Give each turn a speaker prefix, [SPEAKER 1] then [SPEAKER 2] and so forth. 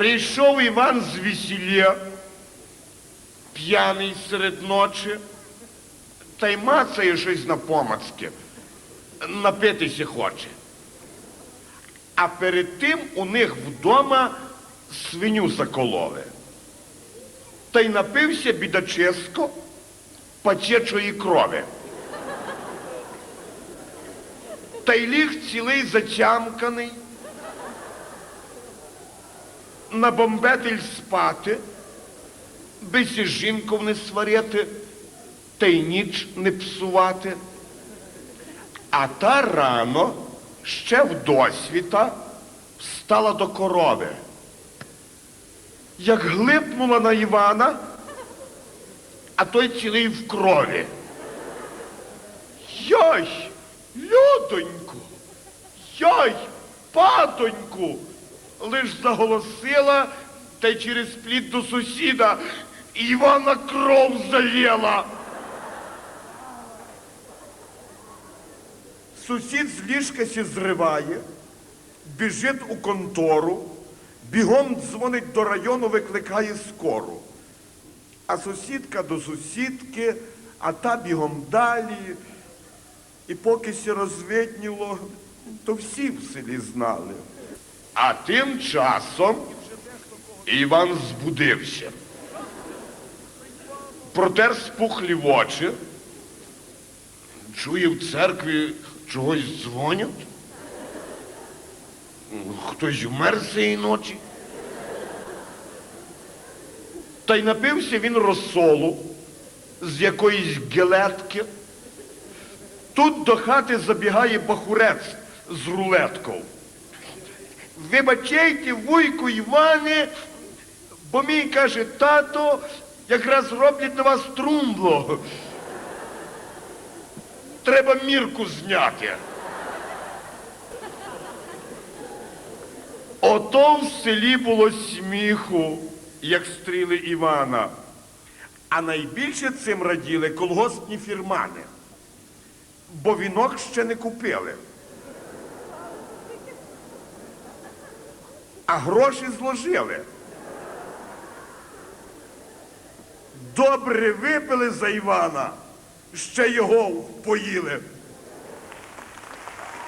[SPEAKER 1] Прийшов Іван з весілля, п'яний серед ночі, та й мацає щось на помацки. Напитися хоче. А перед тим у них вдома свиню закололи. Та й напився бідаческо пачечої крові. Та й ліг цілий затямканий, на бомбетель спати, без і жінку не сварити, та й ніч не псувати. А та рано ще в досвіта встала до корови. Як глипнула на Івана, а той цілий в крові. Йой, людоньку, йой, падоньку, лиш заголосила та й через плід до сусіда Івана кров залєла. Сусід з ліжка сі зриває, біжить у контору, бігом дзвонить до району, викликає скору. А сусідка до сусідки, а та бігом далі. І поки сі розвидніло, то всі в селі знали. А тим часом Іван збудився. Протер спухлі в очі, чує в церкві чогось дзвонять. Хтось вмер цієї ночі. Та й напився він розсолу з якоїсь гелетки. Тут до хати забігає бахурець з рулеткою. Вибачайте, вуйку Іване, бо мій каже, тато, якраз роблять на вас трумбло. Треба мірку зняти. Ото в селі було сміху, як стріли Івана. А найбільше цим раділи колгоспні фірмани, бо вінок ще не купили. А гроші зложили. Добре випили за Івана, ще його впоїли.